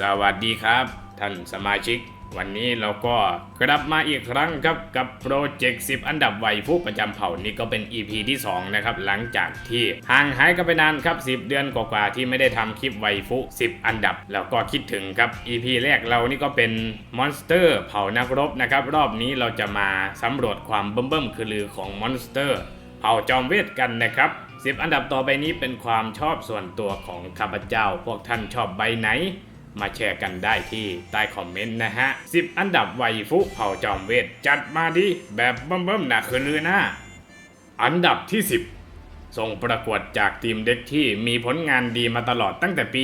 สวัสดีครับ ท่านสมาชิก วันนี้เราก็กลับมาอีกครั้งครับกับโปรเจกต์ 10 อันดับไวผู้ประจำเผ่านี่ก็เป็น EP ที่ 2 นะครับ หลังจากที่ห่างหายกันไปนานครับ 10 เดือนกว่าๆที่ไม่ได้ทำคลิปไวฟุ10 อันดับ แล้วก็คิดถึงครับ EP แรกเรานี่ก็เป็นมอนสเตอร์เผ่านักรบนะครับ รอบนี้เราจะมาสำรวจความเบิ่มๆคือลือของมอนสเตอร์เผ่าจอมเวทกันนะครับ10 อันดับต่อไปนี้เป็นความชอบส่วนตัวของข้าพเจ้า พวกท่านชอบใบไหน มาแชร์กันได้ที่ใต้คอมเมนต์นะฮะ 10 อันดับไวฟุเผ่าจอมเวท จัดมาดิแบบเบิ่มๆหนักคือลือนะอันดับที่ 10 ส่งประกวดจากทีมเด็กที่มีผลงานดีมาตลอดตั้งแต่ปี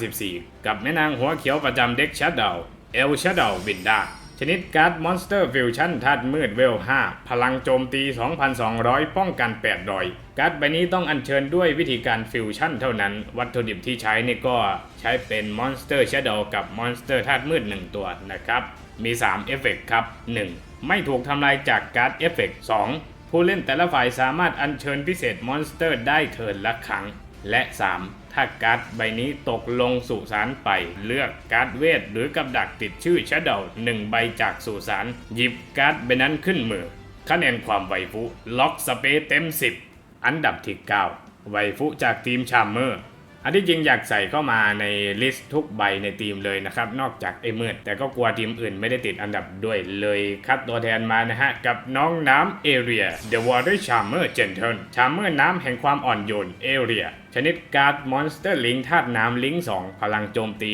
2014 กับแม่นางหัวเขียวประจำเด็กชัดเดาเอลชัดเดาวินดา ชนิดการ์ดมอนสเตอร์ฟิวชั่นธาตุมืดเวล 5 พลังโจมตี 2,200 ป้องกัน800การ์ดใบนี้ต้องอัญเชิญด้วยวิธีการฟิวชั่นเท่านั้น วัตถุดิบที่ใช้นี่ก็ใช้เป็นมอนสเตอร์ช a โดกับมอนสเตอร์ธาตุมืด 1 ตัวนะครับ มี 3 เอฟเฟกต์ครับ 1. ไม่ถูกทำลายจากการ์ดเอฟเฟกต์ 2. ผู้เล่นแต่ละฝ่ายสามารถอัญเชิญพิเศษมอนสเตอร์ได้เทิร์นละครั้ง และ 3. ถ้าการ์ดใบนี้ตกลงสู่สารไป เลือกการ์ดเวทหรือกับดักติดชื่อชะเดหนึ่งใบจากสู่สารหยิบการ์ดใบนั้นขึ้นมือ คะแนนความไวฟุล็อกสเปซเต็ม 10 อันดับที่ 9 ไวฟุจากทีมชามเมอร์ อันที่จริงอยากใส่เข้ามาในลิสต์ทุกใบในทีมเลยนะครับ นอกจากไอ้มืด แต่ก็กลัวทีมอื่นไม่ได้ติดอันดับด้วยเลยคัดตัวแทนมานะฮะ กับน้องน้ำเอเรีย The Water Charmer Gentle Charmer น้ำแห่งความอ่อนโยนเอเรียชนิดการ์ดมอนสเตอร์ลิงธาตุน้ำลิง2พลังโจมตี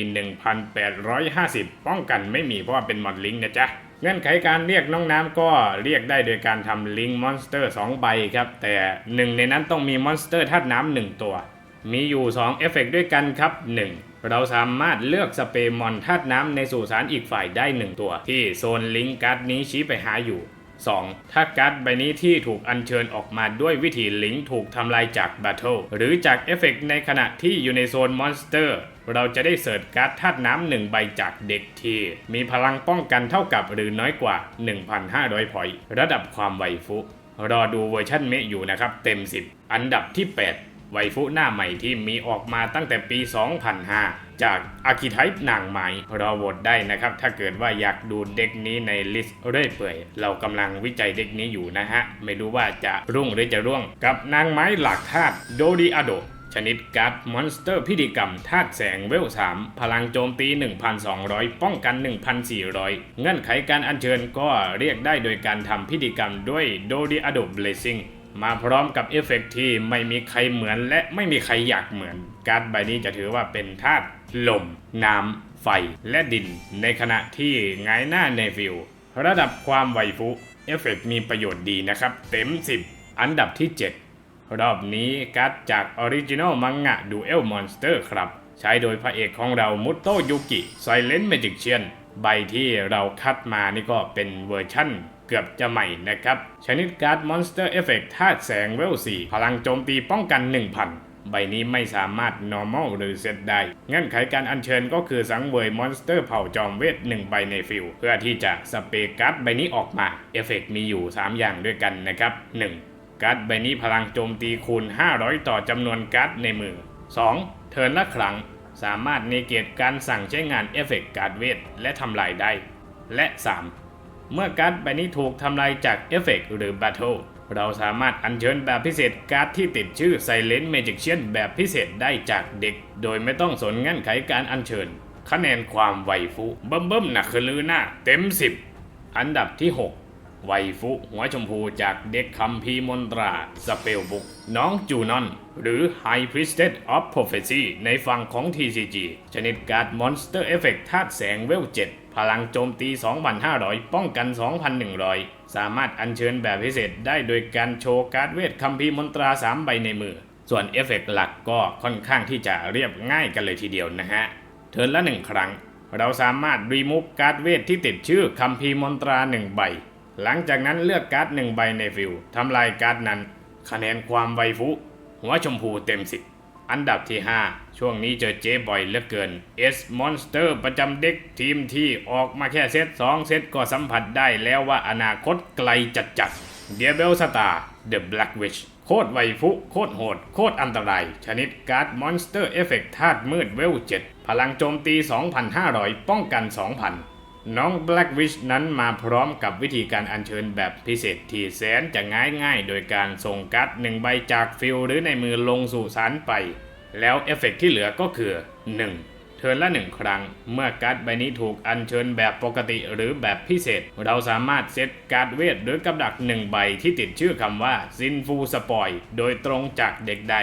1850 ป้องกันไม่มีเพราะว่าเป็นมอนลิงนะจ๊ะเงื่อนไขการเรียกน้องน้ำก็เรียกได้โดยการทำลิงมอนสเตอร์2ใบครับ แต่หนึ่งในนั้นต้องมีมอนสเตอร์ธาตุน้ำหนึ่งตัว มีอยู่2เอฟเฟกต์ด้วยกันครับ 1. เราสามารถเลือกสเปรย์มอนธาตุน้ำในสู่สารอีกฝ่ายได้ 1 ตัว ที่โซนลิงก์การ์ดนี้ชี้ไปหาอยู่ 2. ถ้าการ์ดใบนี้ที่ถูกอัญเชิญออกมาด้วยวิธีลิงก์ถูกทำลายจากแบทเทิลหรือจากเอฟเฟกต์ในขณะที่อยู่ในโซนมอนสเตอร์ เราจะได้เสิร์ชการ์ดธาตุน้ำหนึ่งใบจากเด็กที่ มีพลังป้องกันเท่ากับหรือน้อยกว่า 1,500 พอยต์ระดับความไวฟุ รอดูเวอร์ชันเมะอยู่นะครับเต็ม 10 อันดับที่ 8 ไวฟุหน้าใหม่ที่มีออกมาตั้งแต่ปี 2005 จากอาคิไทป์นางไม้รอโหวตได้นะครับ ถ้าเกิดว่าอยากดูเด็กนี้ในลิสต์เรื่อยเปื่อย เรากำลังวิจัยเด็กนี้อยู่นะฮะ ไม่รู้ว่าจะรุ่งหรือจะร่วง กับนางไม้หลักธาตุโดดิอาโดชนิดการ์ดมอนสเตอร์พิธีกรรมธาตุแสงเวล 3 พลังโจมตี 1,200 ป้องกัน 1,400 เงื่อนไขการอัญเชิญก็เรียกได้โดยการทำพิธีกรรมด้วยโดดิอาโดเบลซิง มาพร้อมกับเอฟเฟกต์ที่ไม่มีใครเหมือนและไม่มีใครอยากเหมือน การ์ดใบนี้จะถือว่าเป็นธาตุลม น้ำ ไฟ และดิน ในขณะที่ไงายหน้าในฟิลระดับความไวฟุเอฟเฟกต์มีประโยชน์ดีนะครับ เต็ม 10 อันดับที่ 7 รอบนี้การ์ดจากออริจินอลมังงะดูเอลมอนสเตอร์ครับ ใช้โดยพระเอกของเรามุตโตยุกิไซเลน t ์ a มจิกเชียนใบที่เราคัดมานี่ก็เป็นเวอร์ชั่น กือบจะใหม่นะครับ ชนิดการ์ดมอนสเตอร์เอฟเฟกต์ธาตุแสงเวล4พลังโจมตีป้องกัน 1,000ใบนี้ไม่สามารถ normal หรือเซตได้ เงื่อนไขการอัญเชิญก็คือสังเวยมอนสเตอร์เผ่าจอมเวท1ใบในฟิลเพื่อที่จะสเปรย์การ์ดใบนี้ออกมา เอฟเฟกต์มีอยู่ 3 อย่างด้วยกันนะครับ 1. การ์ดใบนี้พลังโจมตีคูณ 500 ต่อจำนวนการ์ดในมือ 2. เทิร์นละครั้ง สามารถเนเกตการสั่งใช้งานเอฟเฟกต์การ์ดเวทและทำลายได้ และ 3. เมื่อการ์ดใบนี้ถูกทำลายจากเอฟเฟกต์หรือ Battle เราสามารถอัญเชิญแบบพิเศษการ์ดที่ติดชื่อ Silent Magician แบบพิเศษได้จากเด็ก โดยไม่ต้องสนเงื่อนไขการอัญเชิญ คะแนนความไวฟุเบิ่มเบิ่มๆหนักคือลือหน้า เต็ม 10 อันดับที่ 6 ไวฟุหัวชมพูจากเด็กคัมภีมนตราสเปลบุก น้องจูนอน หรือ High Priestess of Prophecy ในฝั่งของ TCG ชนิดการ์ด Monster Effect ธาตุแสงเวล 7 พลังโจมตี 2,500 ป้องกัน 2,100 สามารถอัญเชิญแบบพิเศษได้โดยการโชว์การ์ดเวทคัมภีมนตรา 3 ใบในมือ ส่วนเอฟเฟกต์หลักก็ค่อนข้างที่จะเรียบง่ายกันเลยทีเดียวนะฮะ เทิร์นละหนึ่งครั้งเราสามารถรีมูฟการ์ดเวทที่ติดชื่อคัมภีมนตราหนึ่งใบ หลังจากนั้นเลือกการ์ดหนึ่งใบในฟิลทำลายการ์ดนั้น คะแนนความไวฟุ หัวชมพูเต็มสิบอันดับที่ 5 ช่วงนี้เจอเจ๊บ่อยเหลือเกิน S Monster ประจำเด็กทีมที่ออกมาแค่เซต2 เซตก็สัมผัสได้แล้วว่าอนาคตไกลจัดจัดเดียเบลสตาร์ The Black Witch โคตรไวฟุ โคตรโหด โคตรอันตราย ชนิดการ์ดมอนสเตอร์เอฟเฟกต์ธาตุมืดเวล7พลังโจมตี 2,500 ป้องกัน 2,000 น้อง Black Witch นั้นมาพร้อมกับวิธีการอัญเชิญแบบพิเศษที่แสนจะง่ายง่ายโดยการส่งการ์ดหนึ่งใบจากฟิลหรือในมือลงสู่สารไป แล้วเอฟเฟกต์ที่เหลือก็คือ 1. เทิร์นละหนึ่งครั้ง เมื่อการ์ดใบนี้ถูกอัญเชิญแบบปกติหรือแบบพิเศษ เราสามารถเซตการ์ดเวทหรือกับดักหนึ่งใบที่ติดชื่อคำว่า Sinful Spoil โดยตรงจากเด็กใด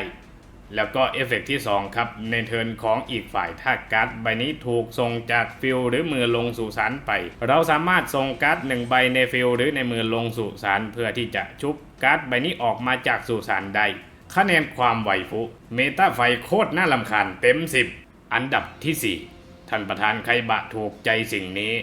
แล้วก็เอฟเฟกต์ที่ 2 ครับ ในเทิร์นของอีกฝ่ายถ้าการ์ดใบนี้ถูกส่งจากฟิลหรือมือลงสู่สารไป เราสามารถส่งการ์ดหนึ่งใบในฟิลหรือในมือลงสู่สารเพื่อที่จะชุบการ์ดใบนี้ออกมาจากสู่สารได้คะแนนความไหวฟุเมตาไฟโคตรน่าลำคาญเต็ม 10 อันดับที่ 4 ท่านประธานไคบะถูกใจสิ่งนี้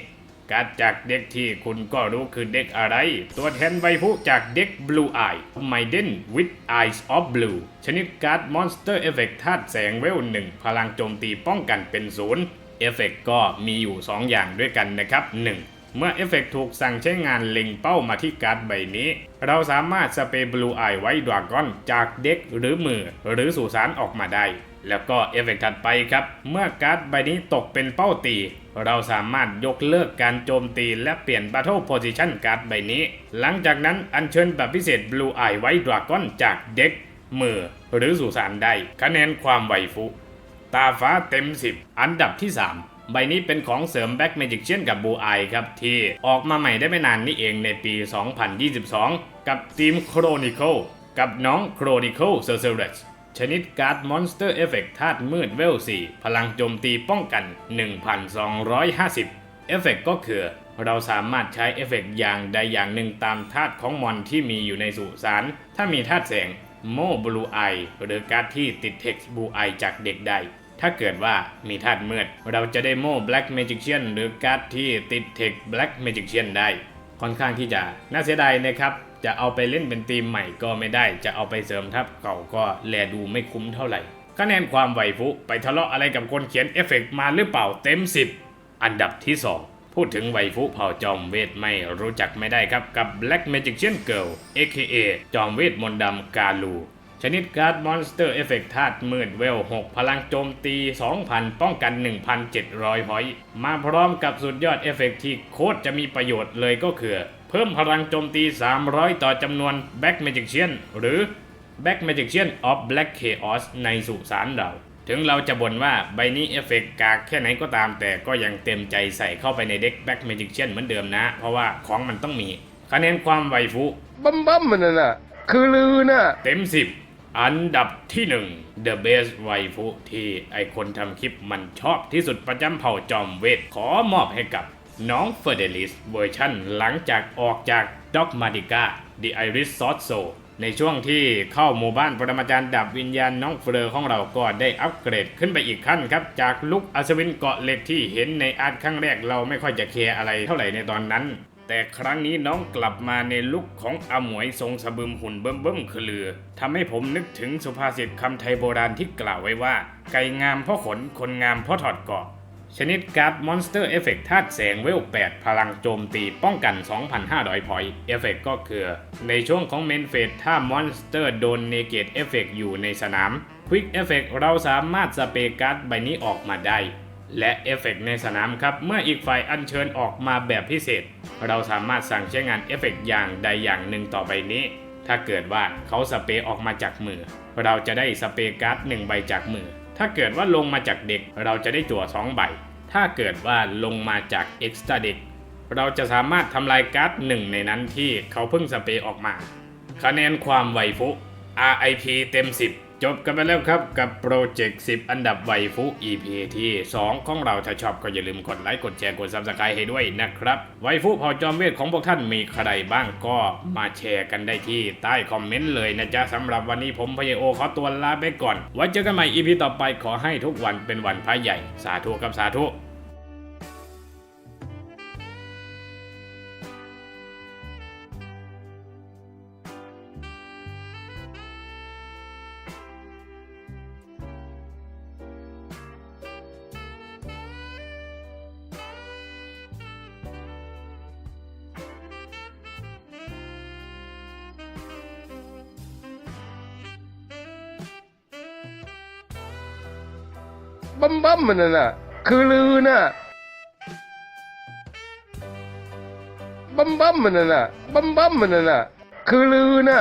การ์ดจากเด็กที่คุณก็รู้คือเด็กอะไร ตัวแทนไวพุจากเด็ก Blue Eye Maiden with Eyes of Blue ชนิดการ์ด Monster Effect ธาตุแสงเวลหนึ่งพลังโจมตีป้องกันเป็นศูนย์เอฟเฟกก็มีอยู่ 2 อย่างด้วยกันนะครับ 1. เมื่อเอฟเฟกถูกสั่งใช้งานเล็งเป้ามาที่การ์ดใบนี้ เราสามารถสเปรย์ Blue Eye ไว้ดรากอนจากเด็กหรือมือ หรือสู่สารออกมาได้ แล้วก็เอฟเฟกต์ถัดไปครับ เมื่อการ์ดใบนี้ตกเป็นเป้าตี เราสามารถยกเลิกการโจมตีและเปลี่ยน Battle Position การ์ดใบนี้ หลังจากนั้นอัญเชิญแบบพิเศษ Blue Eye ไว้ดราก้อนจากเด็กมือ หรือสู่สารได้ คะแนนความไหวฟุ ตาฟ้าเต็ม 10 อันดับที่ 3ใบนี้เป็นของเสริมแบ็กเมจิกเชียนกับบูไอครับ ที่ออกมาใหม่ได้ไม่นานนี้เองในปี 2022 กับทีมโครนิเคิลกับน้องโครนิเคิลเซอร์เซเรส ชนิดการ์ดมอนสเตอร์เอฟเฟกธาตุมืดเวล 4 พลังโจมตีป้องกัน 1,250 เอฟเฟกก็คือ เราสามารถใช้เอฟเฟกอย่างใดอย่างหนึ่งตามธาตุของมอนที่มีอยู่ในสุสาน ถ้ามีธาตุแสงโมบลูไอหรือการ์ดที่ติดเท็กซ์บลูไอจากเด็กใด ถ้าเกิดว่ามีธาตุมืด เราจะได้โม่แบล็กเมจิกเชียนหรือการ์ดที่ติดเท็กแบล็กเมจิกเชียนได้ ค่อนข้างที่จะน่าเสียดายนะครับ จะเอาไปเล่นเป็นทีมใหม่ก็ไม่ได้ จะเอาไปเสริมทัพเก่าก็แลดูไม่คุ้มเท่าไหร่ คะแนนความไหวฟุไปทะเลาะอะไรกับคนเขียนเอฟเฟกต์มาหรือเปล่าเต็ม 10 อันดับที่ 2 พูดถึงไวฟุเผ่าจอมเวทไม่รู้จักไม่ได้ครับกับ Black Magician Girl AKA จอมเวทมนต์ดำกาลูชนิดการ์ดมอนสเตอร์เอฟเฟกต์ธาตุมืดเวล 6 พลังโจมตี 2,000 ป้องกัน 1,700พอยต์มาพร้อมกับสุดยอดเอฟเฟกที่โคตรจะมีประโยชน์เลยก็คือ เพิ่มพลังโจมตี 300 ต่อจำนวน Black Magician หรือ Black Magician of Black Chaos ในสุสานเรา ถึงเราจะบ่นว่าใบนี้เอฟเฟกต์กากแค่ไหนก็ตามแต่ก็ยังเต็มใจใส่เข้าไปในเด็ก Black Magician เหมือนเดิมนะ เพราะว่าของมันต้องมีคะแนนความไวฟุบัมบัมมันน่ะ คือลือน่ะ เต็ม 10 อันดับที่ 1 The Best ไวฟุที่ไอคนทำคลิปมันชอบที่สุดประจำเผ่าจอมเวทขอมอบให้กับ น้องเฟอร์เดลิสเวอร์ชันหลังจากออกจากด็อกมาดิก้า The Iris s o t s o ในช่วงที่เข้าหมู่บ้านปรมาจารย์ดับวิญญาณน้องเฟลอของเราก็ได้อัปเกรดขึ้นไปอีกขั้นครับ จากลุกอัศวินเกาะเหล็กที่เห็นในอาร์ตครั้งแรกเราไม่ค่อยจะแคร์อะไรเท่าไหร่ในตอนนั้น แต่ครั้งนี้น้องกลับมาในลุคของอาหมวยทรงสะบึมหุ่นเบิ่มเบิ่มคือลือทำให้ผมนึกถึงสุภาษิตคำไทยโบราณที่กล่าวไว้ว่า ไก่งามเพราะขนคนงามเพราะถอดเกาะ ชนิดการ์ดมอนสเตอร์เอฟเฟกธาตุแสงเวล 8 พลังโจมตีป้องกัน 2,500 พอยต์เอฟเฟกก็คือ ในช่วงของเมนเฟสถ้ามอนสเตอร์โดนเนเกตเอฟเฟกอยู่ในสนามควิกเอฟเฟกเราสามารถสเปรการ์ดใบนี้ออกมาได้ และเอฟเฟกในสนามครับ เมื่ออีกฝ่ายอัญเชิญออกมาแบบพิเศษ เราสามารถสั่งใช้งานเอฟเฟกอย่างใดอย่างหนึ่งต่อไปนี้ ถ้าเกิดว่าเขาสเปรออกมาจากมือ เราจะได้สเปรการ์ดหนึ่งใบจากมือ ถ้าเกิดว่าลงมาจากเด็กเราจะได้จั่ว2ใบ ถ้าเกิดว่าลงมาจาก Extra เด็กเราจะสามารถทำลายการ์ดหนึ่งในนั้นที่เขาเพิ่งสเปรย์ออกมา คะแนนความไวฟุ RIP เต็ม 10 จบกันไปแล้วครับกับโปรเจกต์ 10 อันดับไวฟุ EP ที่ 2 ของเราถ้าชอบก็อย่าลืมกดไลค์กดแชร์กดซับสไครต์ให้ด้วยนะครับไวฟุพอจอมเวทของพวกท่านมีใครบ้างก็มาแชร์กันได้ที่ใต้คอมเมนต์เลยนะจ๊ะสำหรับวันนี้ผมพยโอขอตัวลาไปก่อน ไว้เจอกันใหม่ EP ต่อไปขอให้ทุกวันเป็นวันพระใหญ่ สาธุกับสาธุ บัมบัมมันน่ะ คือลือน่ะบัมบัมมันน่ะบัมบัมมันน่ะ คือลือน่ะ